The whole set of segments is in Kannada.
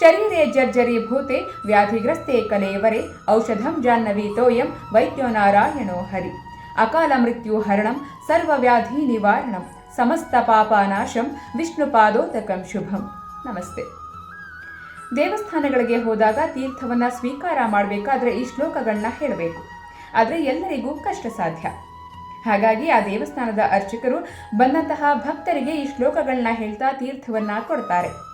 ಶರೀರೆ ಜರ್ಜರಿ ಭೂತೆ, ವ್ಯಾಧಿಗ್ರಸ್ತೆ ಕಲೇವರೆ, ಔಷಧಂ ಜಾಹ್ನವಿ ತೋಯಂ, ವೈದ್ಯೋ ನಾರಾಯಣೋ ಹರಿ. ಅಕಾಲ ಮೃತ್ಯು ಹರಣಂ ಸರ್ವವ್ಯಾಧಿ ನಿವಾರಣಂ, ಸಮಸ್ತ ಪಾಪನಾಶಂ ವಿಷ್ಣು ಪಾದೋತಕಂ ಶುಭಂ. ನಮಸ್ತೆ. ದೇವಸ್ಥಾನಗಳಿಗೆ ಹೋದಾಗ ತೀರ್ಥವನ್ನ ಸ್ವೀಕಾರ ಮಾಡಬೇಕಾದ್ರೆ ಈ ಶ್ಲೋಕಗಳನ್ನ ಹೇಳಬೇಕು. ಆದರೆ ಎಲ್ಲರಿಗೂ ಕಷ್ಟ ಸಾಧ್ಯ. ಹಾಗಾಗಿ ಆ ದೇವಸ್ಥಾನದ ಅರ್ಚಕರು ಬಂದಂತಹ ಭಕ್ತರಿಗೆ ಈ ಶ್ಲೋಕಗಳನ್ನ ಹೇಳ್ತಾ ತೀರ್ಥವನ್ನ ಕೊಡ್ತಾರೆ.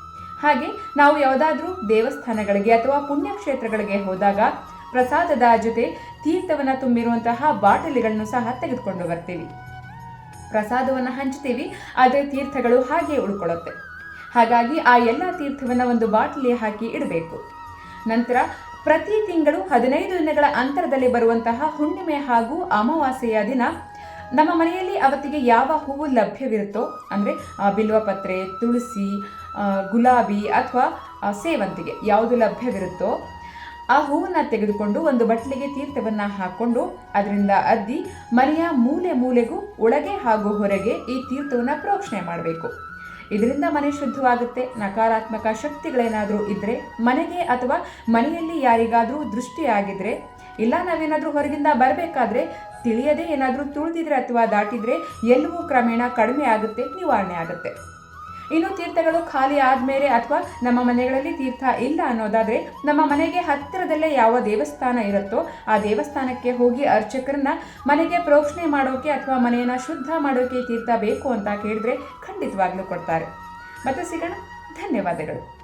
ಹಾಗೆ ನಾವು ಯಾವುದಾದ್ರೂ ದೇವಸ್ಥಾನಗಳಿಗೆ ಅಥವಾ ಪುಣ್ಯಕ್ಷೇತ್ರಗಳಿಗೆ ಹೋದಾಗ ಪ್ರಸಾದದ ಜೊತೆ ತೀರ್ಥವನ್ನು ತುಂಬಿರುವಂತಹ ಬಾಟಲಿಗಳನ್ನು ಸಹ ತೆಗೆದುಕೊಂಡು ಬರ್ತೀವಿ. ಪ್ರಸಾದವನ್ನು ಹಂಚ್ತೀವಿ ಆದರೆ ತೀರ್ಥಗಳು ಹಾಗೆ ಉಳ್ಕೊಳ್ಳುತ್ತೆ. ಹಾಗಾಗಿ ಆ ಎಲ್ಲ ತೀರ್ಥವನ್ನು ಒಂದು ಬಾಟಲಿ ಹಾಕಿ ಇಡಬೇಕು. ನಂತರ ಪ್ರತಿ ತಿಂಗಳು ಹದಿನೈದು ದಿನಗಳ ಅಂತರದಲ್ಲಿ ಬರುವಂತಹ ಹುಣ್ಣಿಮೆ ಹಾಗೂ ಅಮಾವಾಸ್ಯೆಯ ದಿನ ನಮ್ಮ ಮನೆಯಲ್ಲಿ ಅವತ್ತಿಗೆ ಯಾವ ಹೂವು ಲಭ್ಯವಿರುತ್ತೋ, ಅಂದರೆ ಬಿಲ್ವಪತ್ರೆ, ತುಳಸಿ ಗುಲಾಬಿ ಅಥವಾ ಸೇವಂತಿಗೆ ಯಾವುದು ಲಭ್ಯವಿರುತ್ತೋ ಆ ಹೂವನ್ನು ತೆಗೆದುಕೊಂಡು ಒಂದು ಬಟ್ಟಲಿಗೆ ತೀರ್ಥವನ್ನು ಹಾಕ್ಕೊಂಡು ಅದರಿಂದ ಅದ್ದಿ ಮನೆಯ ಮೂಲೆ ಮೂಲೆಗೂ ಒಳಗೆ ಹಾಗೂ ಹೊರಗೆ ಈ ತೀರ್ಥವನ್ನು ಪ್ರೋಕ್ಷಣೆ ಮಾಡಬೇಕು. ಇದರಿಂದ ಮನೆ ಶುದ್ಧವಾಗುತ್ತೆ. ನಕಾರಾತ್ಮಕ ಶಕ್ತಿಗಳೇನಾದರೂ ಇದ್ದರೆ ಮನೆಗೆ ಅಥವಾ ಮನೆಯಲ್ಲಿ ಯಾರಿಗಾದರೂ ದೃಷ್ಟಿಯಾಗಿದ್ದರೆ ಇಲ್ಲ ನಾವೇನಾದರೂ ಹೊರಗಿಂದ ಬರಬೇಕಾದ್ರೆ, ತಿಳಿಯದೇ ಏನಾದರೂ ತುಳಿದಿದ್ರೆ ಅಥವಾ ದಾಟಿದರೆ, ಎಲ್ಲವೂ ಕ್ರಮೇಣ ಕಡಿಮೆ ಆಗುತ್ತೆ, ನಿವಾರಣೆ ಆಗುತ್ತೆ. ಇನ್ನು ತೀರ್ಥಗಳು ಖಾಲಿ ಆದಮೇಲೆ ಅಥವಾ ನಮ್ಮ ಮನೆಗಳಲ್ಲಿ ತೀರ್ಥ ಇಲ್ಲ ಅನ್ನೋದಾದರೆ ನಮ್ಮ ಮನೆಗೆ ಹತ್ತಿರದಲ್ಲೇ ಯಾವ ದೇವಸ್ಥಾನ ಇರುತ್ತೋ ಆ ದೇವಸ್ಥಾನಕ್ಕೆ ಹೋಗಿ ಅರ್ಚಕರನ್ನ ಮನೆಗೆ ಪ್ರೋಕ್ಷಣೆ ಮಾಡೋಕೆ ಅಥವಾ ಮನೆಯನ್ನು ಶುದ್ಧ ಮಾಡೋಕೆ ತೀರ್ಥ ಬೇಕು ಅಂತ ಕೇಳಿದ್ರೆ ಖಂಡಿತವಾಗ್ಲೂ ಕೊಡ್ತಾರೆ. ಮತ್ತೆ ಸಿಗೋಣ, ಧನ್ಯವಾದಗಳು.